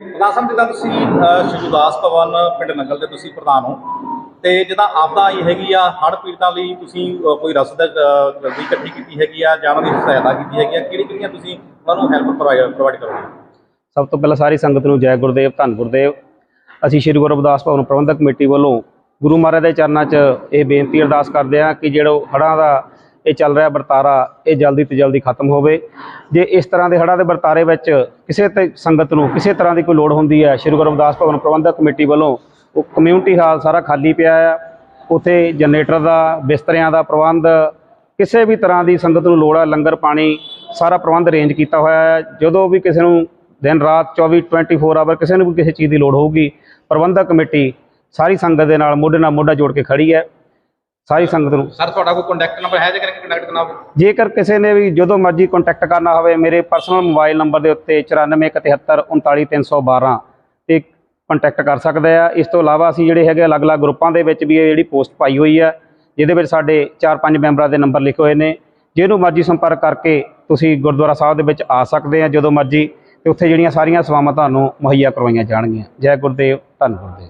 ਪ੍ਰਧਾਨ ਸਾਹਿਬ ਜਿੱਦਾਂ ਤੁਸੀਂ ਅਹ, ਭਵਨ ਪਿੰਡ ਨੰਗਲ ਦੇ ਤੁਸੀਂ ਪ੍ਰਧਾਨ ਹੋ ਤੇ ਜਿੱਦਾਂ ਆਪਦਾ ਆਈ ਹੈਗੀ ਆ ਹੜ੍ਹ ਪੀੜਤਾਂ ਲਈ ਤੁਸੀਂ ਕੋਈ ਰਸਦ ਜਲਦੀ ਇਕੱਠੀ ਕੀਤੀ ਹੈਗੀ ਆ ਜਾਂ ਉਹਨਾਂ ਦੀ ਸਹਾਇਤਾ ਕੀਤੀ ਹੈਗੀ ਆ ਕਿਹੜੀ ਕਿਹੜੀਆਂ ਤੁਸੀਂ ਉਹਨਾਂ ਨੂੰ ਹੈਲਪ ਪ੍ਰੋਵਾਈਡ ਕਰੋਗੇ? ਸਭ ਤੋਂ ਪਹਿਲਾਂ ਸਾਰੀ ਸੰਗਤ ਨੂੰ ਜੈ ਗੁਰਦੇਵ ਧੰਨ ਗੁਰਦੇਵ। ਅਸੀਂ ਸ੍ਰੀ ਗੁਰੂ ਰਵਿਦਾਸ ਭਵਨ ਪ੍ਰਬੰਧਕ ਕਮੇਟੀ ਵੱਲੋਂ ਗੁਰੂ ਮਹਾਰਾਜ ਦੇ ਚਰਨਾਂ 'ਚ ਇਹ ਬੇਨਤੀ ਅਰਦਾਸ ਕਰਦੇ ਹਾਂ ਕਿ ਜਿਹੜਾ ਹੜ੍ਹਾਂ ਦਾ ਇਹ ਚੱਲ ਰਿਹਾ ਵਰਤਾਰਾ, ਇਹ ਜਲਦੀ ਤੋਂ ਜਲਦੀ ਖਤਮ ਹੋਵੇ। ਜੇ ਇਸ ਤਰ੍ਹਾਂ ਦੇ ਹੜ੍ਹਾਂ ਦੇ ਵਰਤਾਰੇ ਵਿੱਚ ਕਿਸੇ ਤੇ ਸੰਗਤ ਨੂੰ ਕਿਸੇ ਤਰ੍ਹਾਂ ਦੀ ਕੋਈ ਲੋੜ ਹੁੰਦੀ ਹੈ, ਸ੍ਰੀ ਗੁਰੂ ਰਵਿਦਾਸ ਭਵਨ ਪ੍ਰਬੰਧਕ ਕਮੇਟੀ ਵੱਲੋਂ, ਉਹ ਕਮਿਊਨਿਟੀ ਹਾਲ ਸਾਰਾ ਖਾਲੀ ਪਿਆ ਆ, ਉੱਥੇ ਜਨਰੇਟਰ ਦਾ, ਬਿਸਤਰਿਆਂ ਦਾ ਪ੍ਰਬੰਧ, ਕਿਸੇ ਵੀ ਤਰ੍ਹਾਂ ਦੀ ਸੰਗਤ ਨੂੰ ਲੋੜ ਹੈ, ਲੰਗਰ ਪਾਣੀ, ਸਾਰਾ ਪ੍ਰਬੰਧ ਅਰੇਂਜ ਕੀਤਾ ਹੋਇਆ ਹੈ। ਜਦੋਂ ਵੀ ਕਿਸੇ ਨੂੰ ਦਿਨ ਰਾਤ 24 24 ਆਵਰ ਕਿਸੇ ਨੂੰ ਵੀ ਕਿਸੇ ਚੀਜ਼ ਦੀ ਲੋੜ ਹੋਊਗੀ, ਪ੍ਰਬੰਧਕ ਕਮੇਟੀ ਸਾਰੀ ਸੰਗਤ ਦੇ ਨਾਲ ਮੋਢੇ ਨਾਲ ਮੋਢਾ ਜੋੜ ਕੇ ਖੜੀ ਹੈ। ਸਾਰੀ ਸੰਗਤ ਨੂੰ। ਸਰ ਤੁਹਾਡਾ ਕੋਈ ਕੰਟੈਕਟ ਨੰਬਰ ਹੈ ਜੇਕਰ ਕੰਟੈਕਟ ਕਰਨਾ ਹੋਵੇ? ਜੇਕਰ ਕਿਸੇ ਨੇ ਵੀ ਜਦੋਂ ਮਰਜ਼ੀ ਕੰਟੈਕਟ ਕਰਨਾ ਹੋਵੇ ਮੇਰੇ ਪਰਸਨਲ ਮੋਬਾਈਲ ਨੰਬਰ ਦੇ ਉੱਤੇ 9417399312 ਤੇ ਕੰਟੈਕਟ ਕਰ ਸਕਦੇ ਆ। ਇਸ ਤੋਂ ਇਲਾਵਾ ਅਸੀਂ ਜਿਹੜੇ ਹੈਗੇ ਅਲੱਗ-ਅਲੱਗ ਗਰੁੱਪਾਂ ਦੇ ਵਿੱਚ ਵੀ ਇਹ ਜਿਹੜੀ ਪੋਸਟ ਪਾਈ ਹੋਈ ਆ ਜਿਹਦੇ ਵਿੱਚ ਸਾਡੇ 4-5 ਮੈਂਬਰਾਂ ਦੇ ਨੰਬਰ ਲਿਖੇ ਹੋਏ ਨੇ। ਜਿਹਨੂੰ ਮਰਜ਼ੀ ਸੰਪਰਕ ਕਰਕੇ ਤੁਸੀਂ ਗੁਰਦੁਆਰਾ ਸਾਹਿਬ ਦੇ ਵਿੱਚ ਆ ਸਕਦੇ ਆ ਜਦੋਂ ਮਰਜ਼ੀ ਤੇ ਉੱਥੇ ਜਿਹੜੀਆਂ ਸਾਰੀਆਂ ਸੇਵਾਵਾਂ ਤੁਹਾਨੂੰ ਮੁਹੱਈਆ ਕਰਵਾਈਆਂ ਜਾਣਗੀਆਂ। ਜੈ ਗੁਰਦੇਵ ਧੰਨ ਗੁਰਦੇਵ